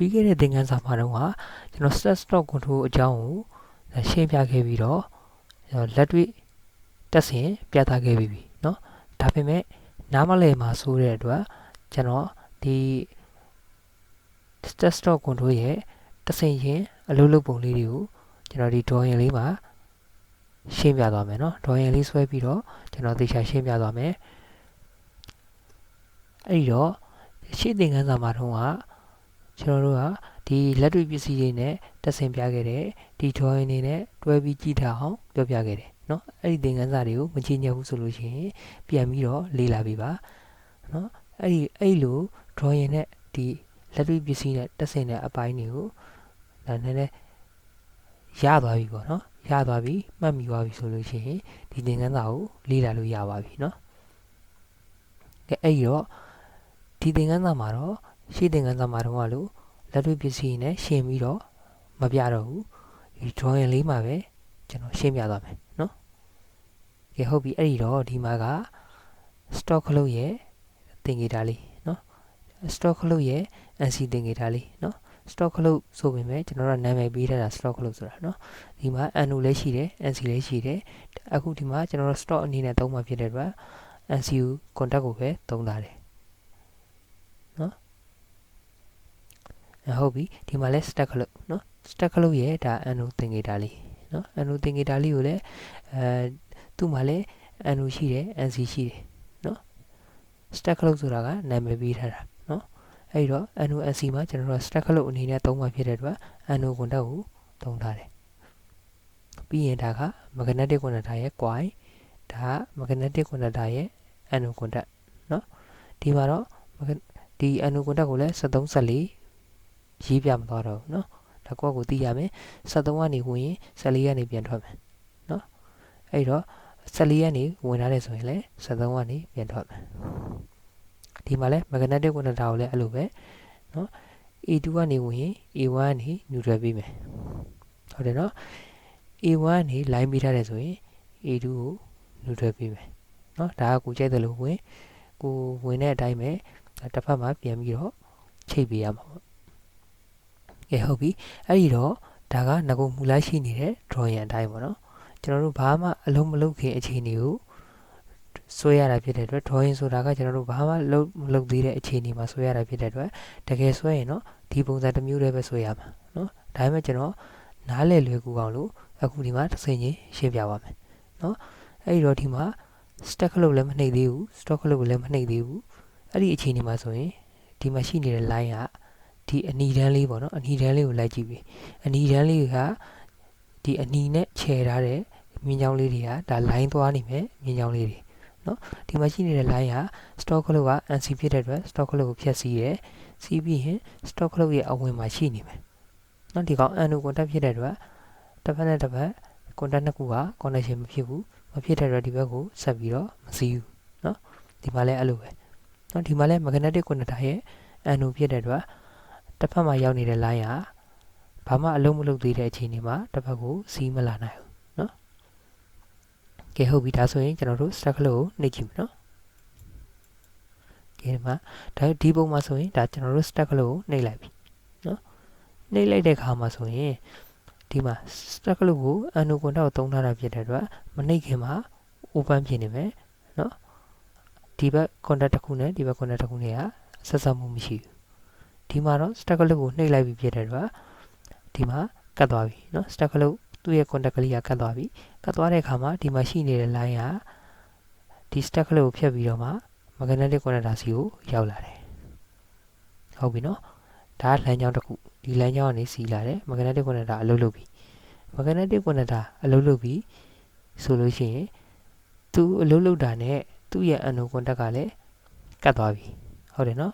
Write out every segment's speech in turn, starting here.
ပြီးခဲ့တဲ့သင်ခန်းစာမှာတော့ကကျွန်တော် set stock control အကြောင်းကိုရှင်းပြခဲ့ပြီးတော့ကျွန်တော်လက်တွေ့တက်ဆင်ပြသခဲ့ပြီးပြီเนาะဒါပေမဲ့နားမလည်မှာဆိုတဲ့အတွက်ကျွန်တော်ဒီ set stock control ရဲ့တက်ဆင်ရင်အလုပ်လုပ်ပုံလေးတွေကိုကျွန်တော်ဒီ drawing လေးမှာရှင်းပြသွားမယ်เนาะ drawing လေးဆွဲပြီးတော့ကျွန်တော်သေချာရှင်းပြသွားမယ်အဲ့ဒီတော့ရှင်းသင်ခန်းစာမှာတော့က ကျွန်တော်တို့ကဒီလက်တွေ့ပစ္စည်းတွေနဲ့တက်ဆင်ပြခဲ့တဲ့ဒီ drawing တွေနဲ့တွဲပြီးကြည့်ထားအောင်ပြောပြခဲ့တယ်เนาะအဲ့ဒီသင်ခန်းစာတွေကိုမကြည့်ညက်ဘူးဆိုလို့ရှိရင်ပြန်ပြီးတော့လေ့လာပြီးပါเนาะအဲ့ဒီအဲ့လို drawing နဲ့ဒီလက်တွေ့ပစ္စည်းနဲ့တက်ဆင်တဲ့အပိုင်းတွေကိုဒါနည်းနည်းရသွားပြီပေါ့နော်ရသွားပြီမှတ်မိသွားပြီဆိုလို့ရှိရင်ဒီသင်ခန်းစာကိုလေ့လာလို့ရပါပြီเนาะကဲအဲ့ဒီတော့ဒီသင်ခန်းစာမှာတော့ ရှေ့သင်ခန်းစာမှာတော့လို့လက်တွေ့ပစ္စည်းနဲ့ရှင်းပြီးတော့မပြတော့ဘူးဒီ drawing လေးမှာပဲကျွန်တော်ရှင်းပြသွားမယ်เนาะကဲဟုတ်ပြီအဲ့ဒီတော့ဒီမှာက stock ခလုတ်ရဲ့သင်္ကေတလေးเนาะ stock ခလုတ်ရဲ့ NC သင်္ကေတလေးเนาะ stock ခလုတ်ဆိုပေမဲ့ကျွန်တော်တို့နာမည်ပေးထားတာ stock ခလုတ်ဆိုတာเนาะဒီမှာ NO လည်းရှိတယ် NC လည်းရှိတယ်အခုဒီမှာကျွန်တော်တို့ stock အနေနဲ့သုံးမှာဖြစ်တဲ့အတွက် NCU contact ကိုပဲသုံးထားတယ် ဟုတ်ပြီဒီမှာလဲ stack ခလုတ်နော် stack ခလုတ်ရဲ့ဒါ NO သင်္ကေတလေးနော် NO သင်္ကေတလေးကိုလည်းအဲသူ့မှာလဲ NO ရှိတယ် NC ရှိတယ်နော် stack ခလုတ်ဆိုတာကနာမည်ပေးထားတာနော်အဲ့တော့ NO NC မှာကျွန်တော်တို့ stack ခလုတ်အနေနဲ့သုံးမှာဖြစ်တဲ့အတွက် NO ကွန်တက်ကိုသုံးထားတယ်ပြီးရင်ဒါက magnetic connector ရဲ့ coil ဒါက magnetic connector ရဲ့ NO ကွန်တက်နော်ဒီမှာတော့ဒီ NO ကွန်တက်ကိုလည်း73 74 ရေးပြမသွားတော့ဘူးเนาะဒါကိုယ့်ကိုသိရမယ်73ကနေဝင်ရင်14ကနေပြန်ထွက်မယ်เนาะအဲ့တော့14ကနေဝင်လာတယ်ဆိုရင်လည်း73ကနေပြန်ထွက်မယ်ဒီမှာလဲ magnetic conductor ကိုလည်းအဲ့လိုပဲเนาะ A2 ကနေဝင်ရင် A1 ကနေ neutral ပေးမယ်ဟုတ်တယ်เนาะ A1 ကနေ line ပေးထားတယ်ဆိုရင် A2 ကို neutral ပေးမယ်เนาะဒါကကိုကြိုက်တယ်လို့ဝင်ကိုဝင်တဲ့အတိုင်းပဲတစ်ဖက်မှာပြန်ပြီးတော့ချိတ်ပေးရမှာပေါ့ ကဲဟုတ်ပြီအဲ့ဒီတော့ဒါကငကုမူလိုက်ရှိနေတဲ့ drawing အတိုင်းပေါ့နော်ကျွန်တော်တို့ဘာမှအလုံးမလုပ်ခင်အခြေအနေကိုဆွဲရတာဖြစ်တဲ့အတွက် drawing ဆိုတာကကျွန်တော်တို့ဘာမှလုပ်မလုပ်သေးတဲ့အခြေအနေမှာဆွဲရတာဖြစ်တဲ့အတွက်တကယ်ဆွဲရင်တော့ဒီပုံစံတစ်မျိုးတည်းပဲဆွဲရမှာနော်ဒါပေမဲ့ကျွန်တော်နားလည်လွယ်ကူအောင်လို့အခုဒီမှာတစ်စင်ချင်းရှင်းပြပါမယ်နော်အဲ့ဒီတော့ဒီမှာ stack လို့လည်းမနှိပ်သေးဘူး stock လို့လည်းမနှိပ်သေးဘူးအဲ့ဒီအခြေအနေမှာဆိုရင်ဒီမှာရှိနေတဲ့ line က ဒီအနီတန်းလေးပေါ့နော်အနီတန်းလေးကိုလိုက်ကြည့်ပြီအနီတန်းလေးကဒီအနီနဲ့ခြယ်ထားတဲ့မြင်းချောင်းလေးတွေကဒါ line သွားနေမယ်မြင်းချောင်းလေးတွေနော်ဒီမှာရှိနေတဲ့ line က stock ခလုတ်က NC ဖြစ်တဲ့အတွက် stock ခလုတ်ကိုဖြတ်စီးတယ်စီးပြီးရင် stock ခလုတ်ရဲ့အဝင်မှာရှိနေမယ်နော်ဒီကောင် NO contact ဖြစ်တဲ့အတွက်တစ်ဖက်နဲ့တစ်ဖက် contact နှစ်ခုက connection မဖြစ်ဘူးမဖြစ်တဲ့အတွက်ဒီဘက်ကိုဆက်ပြီးတော့မစီးဘူးနော်ဒီမှာလည်းအဲ့လိုပဲနော်ဒီမှာလည်း magnetic conductor ရဲ့ NO ဖြစ်တဲ့အတွက် တစ်ဖက်မှာရောက်နေတဲ့ line ကဘာမှအလုံးမလုံးသေးတဲ့အချိန်ဒီမှာတစ်ဖက်ကိုစီးမလာနိုင်ဘူးเนาะကဲဟုတ်ပြီဒါဆိုရင်ကျွန်တော်တို့ stack လို့နှိပ်ကြည့်မယ်เนาะကဲဒီမှာဒါဒီပုံမှာဆိုရင်ဒါကျွန်တော်တို့ stack လို့နှိပ်လိုက်ပြီเนาะနှိပ်လိုက်တဲ့ခါမှာဆိုရင်ဒီမှာ stack လို့ကို anu ကွန်တော့သုံးထားတာဖြစ်တဲ့အတွက်မနှိပ်ခင်မှာ open ဖြစ်နေမယ်เนาะဒီဘက် contact တစ်ခုနဲ့ဒီဘက် contact တစ်ခုနဲ့ကဆက်ဆက်မှုမရှိဘူး ဒီမှာတော့ stack ကလုတ်ကိုနှိပ်လိုက်ပြီးဖြစ်တဲ့အတွက်ဒီမှာကတ်သွားပြီเนาะ stack ကလုတ်သူ့ရဲ့ contact ကလေးကကတ်သွားပြီကတ်သွားတဲ့အခါမှာဒီမှာရှိနေတဲ့ line ကဒီ stack ကလုတ်ကိုဖြတ်ပြီးတော့မှ magnetic conductor စီကိုရောက်လာတယ်ဟုတ်ပြီเนาะဒါကလမ်းကြောင်းတစ်ခုဒီလမ်းကြောင်းကနေစီးလာတယ် magnetic conductor အလုပ်လုပ်ပြီ magnetic conductor အလုပ်လုပ်ပြီဆိုလို့ရှိရင်သူအလုပ်လုပ်တာနဲ့သူ့ရဲ့ anode contact ကလည်းကတ်သွားပြီဟုတ်တယ်เนาะ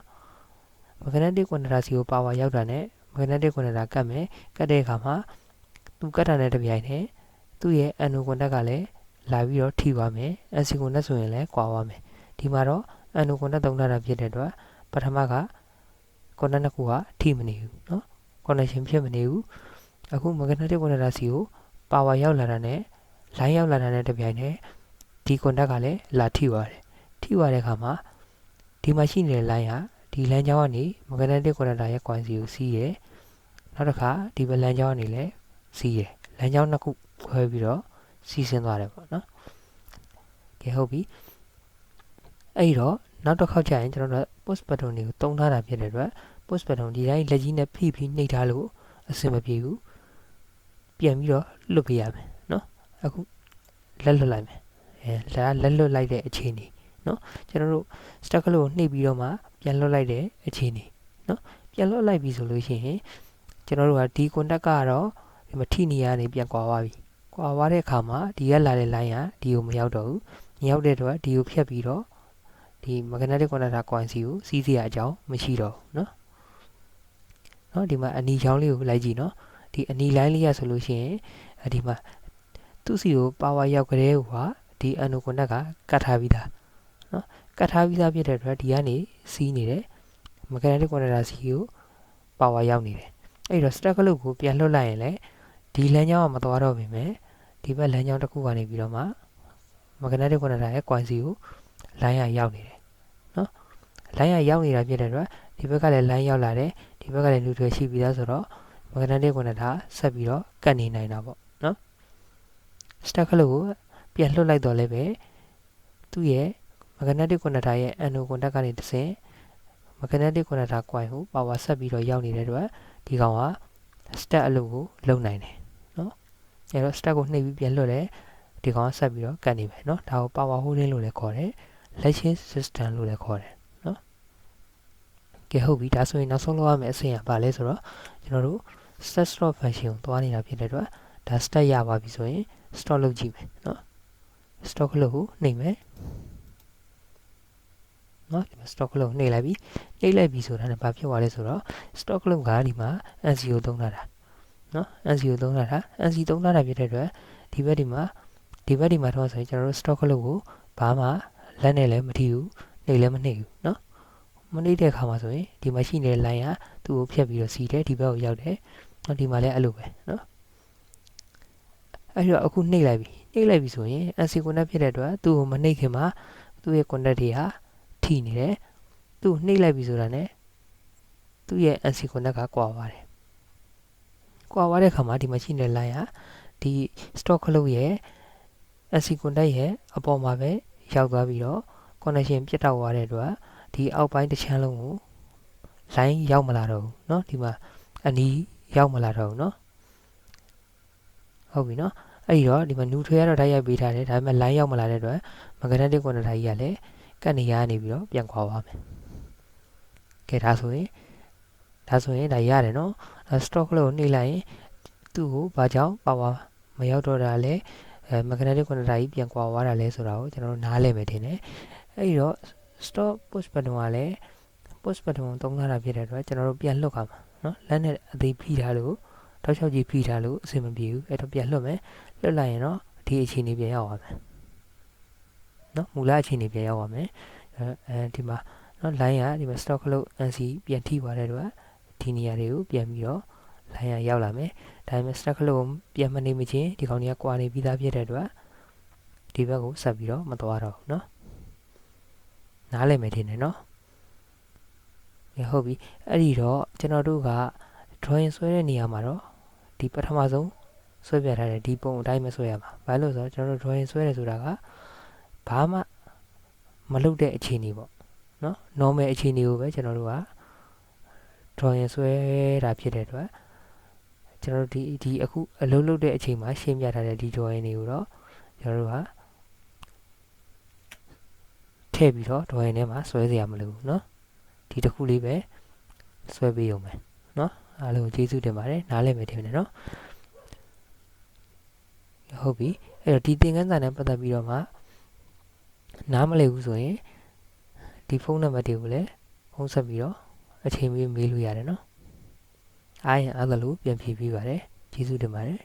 magnetic conductor စီကို power ရောက်တာနဲ့ magnetic conductor ကတ်မယ်ကတ်တဲ့အခါမှာသူကတ်တာနဲ့တပြိုင်တည်းသူ့ရဲ့ anode contact ကလည်းလာပြီးတော့ထိသွားမယ် AC contact ဆိုရင်လည်းကွာသွားမယ်ဒီမှာတော့ anode contact သုံးထားတာဖြစ်တဲ့အတွက်ပထမက contact နှစ်ခုကထိမနေဘူးเนาะ connection ဖြစ်မနေဘူးအခု magnetic conductor စီကို power ရောက်လာတာနဲ့ line ရောက်လာတာနဲ့တပြိုင်တည်းဒီ contact ကလည်းလာထိသွားတယ်ထိသွားတဲ့အခါမှာဒီမှာရှိနေတဲ့ line က ဒီလမ်းကြောင်းကနေ magnetic conductor ရဲ့ coil ကိုစီးရယ်နောက်တစ်ခါဒီဘလမ်းကြောင်းကနေလည်းစီးရယ်လမ်းကြောင်းနှစ်ခုခွဲပြီးတော့စီးဆင်းသွားတယ်ပေါ့နော်ကဲဟုတ်ပြီအဲ့တော့နောက်တစ်ခေါက်ကျရင်ကျွန်တော်တို့ push button တွေကိုတုံးထားတာဖြစ်တဲ့အတွက် push button ဒီတိုင်းလက်ကြီးနဲ့ဖိပြီးနှိပ်ထားလို့အဆင်မပြေဘူးပြန်ပြီးတော့လွတ်ပေးရမယ်နော်အခုလက်လွတ်လိုက်မယ်အဲလက်လက်လွတ်လိုက်တဲ့အချိန်ဒီနော်ကျွန်တော်တို့ stack လို့နှိပ်ပြီးတော့မှပြန်လွတ်လိုက်တဲ့အခြေအနေเนาะပြန်လွတ်လိုက်ပြီဆိုလို့ရှိရင်ကျွန်တော်တို့ကဒီ contact ကတော့ဒီမှာထိနေရနေပြန်ကွာသွားပြီကွာသွားတဲ့အခါမှာဒီကလာတဲ့ line ကဒီကိုမရောက်တော့ဘူးမရောက်တဲ့အတွက်ဒီကိုဖြတ်ပြီးတော့ဒီ magnetic connector coil စီကိုစီးစရာအကြောင်းမရှိတော့ဘူးเนาะเนาะဒီမှာအနီချောင်းလေးကိုလိုက်ကြည့်เนาะဒီအနီလိုင်းလေးရဆိုလို့ရှိရင်ဒီမှာသူ့စီကို power ရောက်ကြတဲ့ဟိုကဒီ anode connect ကကတ်ထားပြီးသားเนาะ ကတ်ထားပြီးသားဖြစ်တဲ့အတွက်ဒီကနေစီးနေတယ် mechanical conductor စီးကို power ရောက်နေတယ်အဲ့တော့ stack လုတ်ကိုပြန်လွှတ်လိုက်ရင်လည်းဒီလမ်းကြောင်းကမသွားတော့ပေမဲ့ဒီဘက်လမ်းကြောင်းတစ်ခုကနေပြီးတော့မှ mechanical conductor ရဲ့ coin စီကိုလိုင်းရရောက်နေတယ်နော်လိုင်းရရောက်နေတာဖြစ်တဲ့အတွက်ဒီဘက်ကလည်းလိုင်းရောက်လာတယ်ဒီဘက်ကလည်း neutral ရှိပြီးသားဆိုတော့ mechanical conductor ဆက်ပြီးတော့ကတ်နေနိုင်တာပေါ့နော် stack လုတ်ကိုပြန်လွှတ်လိုက်တော့လည်းပဲသူ့ရဲ့ မဂနက်တစ်ကွန်နက်တာရဲ့အန်နိုကွန်တက်ကနေတစ်ဆင့်မဂနက်တစ်ကွန်နက်တာ coil ကိုပါဝါဆက်ပြီးတော့ရောက်နေတဲ့အတွက်ဒီကောင်က step အလုပ်ကိုလုပ်နိုင်တယ်နော်အဲတော့ step ကိုနှိပ်ပြီးပြန်လွှတ်လဲဒီကောင်ကဆက်ပြီးတော့ကန်နေပဲနော်ဒါကို power holding လို့လည်းခေါ်တယ် latching system လို့လည်းခေါ်တယ်နော်ကဲဟုတ်ပြီဒါဆိုရင်နောက်ဆုံးလုပ်ရမယ့်အဆင့်ကဘာလဲဆိုတော့ကျွန်တော်တို့ set stop function ကိုသွားနေတာဖြစ်တဲ့အတွက်ဒါ step ရပါပြီဆိုရင် stop လုပ်ကြည့်မယ်နော် stop လို့နှိပ်မယ် နော်ဒီမှာ stock လုံးနှိပ်လိုက်ပြီနှိပ်လိုက်ပြီဆိုတာနဲ့ဘာဖြစ်သွားလဲဆိုတော့ stock လုံးကဒီမှာ NC ကိုသုံးလာတာနော် NC ကိုသုံးလာတာ NC သုံးလာတာဖြစ်တဲ့အတွက်ဒီဘက်ဒီမှာဒီဘက်ဒီမှာတော့ဆိုရင်ကျွန်တော်တို့ stock လုံးကိုဘာမှလက်နဲ့လည်းမထိဘူးနှိပ်လည်းမနှိပ်ဘူးနော်မနှိပ်တဲ့အခါမှာဆိုရင်ဒီမှာရှိနေတဲ့ line ကသူ့ကိုဖြတ်ပြီးတော့စီးတယ်ဒီဘက်ကိုရောက်တယ်နော်ဒီမှာလည်းအဲ့လိုပဲနော်အဲ့တော့အခုနှိပ်လိုက်ပြီနှိပ်လိုက်ပြီဆိုရင် NC connect ဖြစ်တဲ့အတွက်သူ့ကိုမနှိပ်ခင်မှာသူ့ရဲ့ connect တွေဟာ ထိနေတယ်သူ့နှိပ်လိုက်ပြီဆိုတာ ਨੇ သူ့ရဲ့ NC connect ကကွာသွားတယ်ကွာသွားတဲ့အခါမှာဒီမှာရှိနေတဲ့ line ကဒီ stock ခလုတ်ရဲ့ NC connect ရဲ့အပေါ်မှာပဲရောက်သွားပြီးတော့ connection ပြတ်တောက်သွားတဲ့အတွက်ဒီအောက်ပိုင်းတစ်ချမ်းလုံးကို line ရောက်မလာတော့ဘူးเนาะဒီမှာအနီးရောက်မလာတော့ဘူးเนาะဟုတ်ပြီเนาะအဲ့ဒီတော့ဒီမှာ neutral ကတော့ဓာတ်ရိုက်ပေးထားတယ်ဒါပေမဲ့ line ရောက်မလာတဲ့အတွက် magnetic connector ကြီးကလည်း ကတ်နေရနေပြီးတော့ပြန်ခွာသွားမယ်ကဲဒါဆိုရင်ဒါဆိုရင်ဒါရတယ်နော် stock လို့နှိပ်လိုက်ရင်သူ့ကိုဘာကြောင့် power မရောက်တော့တာလဲအဲ magnetic connector ကြီးပြန်ကွာသွားတာလဲဆိုတာကိုကျွန်တော်တို့နားလည်မယ်ထင်တယ်အဲ့ဒီတော့ stop push button ကလည်း push button ကိုတုံးထားတာဖြစ်တဲ့အတွက်ကျွန်တော်တို့ပြန်လွတ်ခါမှာနော်လက်နဲ့အသေးဖိထားလို့တောက်ချောက်ကြီးဖိထားလို့အဆင်မပြေဘူးအဲ့တော့ပြန်လွတ်မယ်လွတ်လိုက်ရင်တော့ဒီအခြေအနေပြန်ရောက်သွားမယ် နော်မူလအခြေအနေပြန်ရောက်ပါမယ်အဲဒီမှာနော် line ကဒီမှာ stock load NC ပြန်ထိသွားတဲ့အတွက်ဒီနေရာတွေကိုပြန်ပြီးတော့ line ကရောက်လာမယ်ဒါပေမဲ့ stock load ပြန်မနေမချင်းဒီကောင်တွေကကွာနေပြီးသားဖြစ်တဲ့အတွက်ဒီဘက်ကိုဆက်ပြီးတော့မသွားတော့ဘူးနော်နားလည်မယ်ထင်တယ်နော်ရဟုတ်ပြီအဲ့ဒီတော့ကျွန်တော်တို့က drawing ဆွဲတဲ့နေရာမှာတော့ဒီပထမဆုံးဆွဲပြထားတဲ့ဒီပုံအတိုင်းမဆွဲရမှာဘာလို့လဲဆိုတော့ကျွန်တော်တို့ drawing ဆွဲတယ်ဆိုတာက ဘာမှမလုပ်တဲ့အခြေအနေပေါ့နော် normal အခြေအနေကိုပဲကျွန်တော်တို့က drawing ဆွဲတာဖြစ်တဲ့အတွက်ကျွန်တော်တို့ဒီဒီအခုအလုပ်လုပ်တဲ့အချိန်မှာရှင်းပြထားတဲ့ဒီ drawing တွေကိုတော့ကျွန်တော်တို့ကထည့်ပြီးတော့ drawing ထဲမှာဆွဲစရာမလိုဘူးเนาะဒီတစ်ခုလေးပဲဆွဲပေးရုံပဲเนาะအားလုံးကျေးဇူးတင်ပါတယ်နားလည်မယ်ထင်တယ်เนาะဟုတ်ပြီအဲ့တော့ဒီသင်ခန်းစာနဲ့ပတ်သက်ပြီးတော့မှ နားမလည်ဘူးဆိုရင်ဒီဖုန်းနံပါတ်တွေကိုလည်းဖုန်းဆက်ပြီးတော့အချိန်မီမေးလို့ရတယ်နော်အားရင်အားသလိုပြန်ဖြေပေးပါတယ်ကျေးဇူးတင်ပါတယ်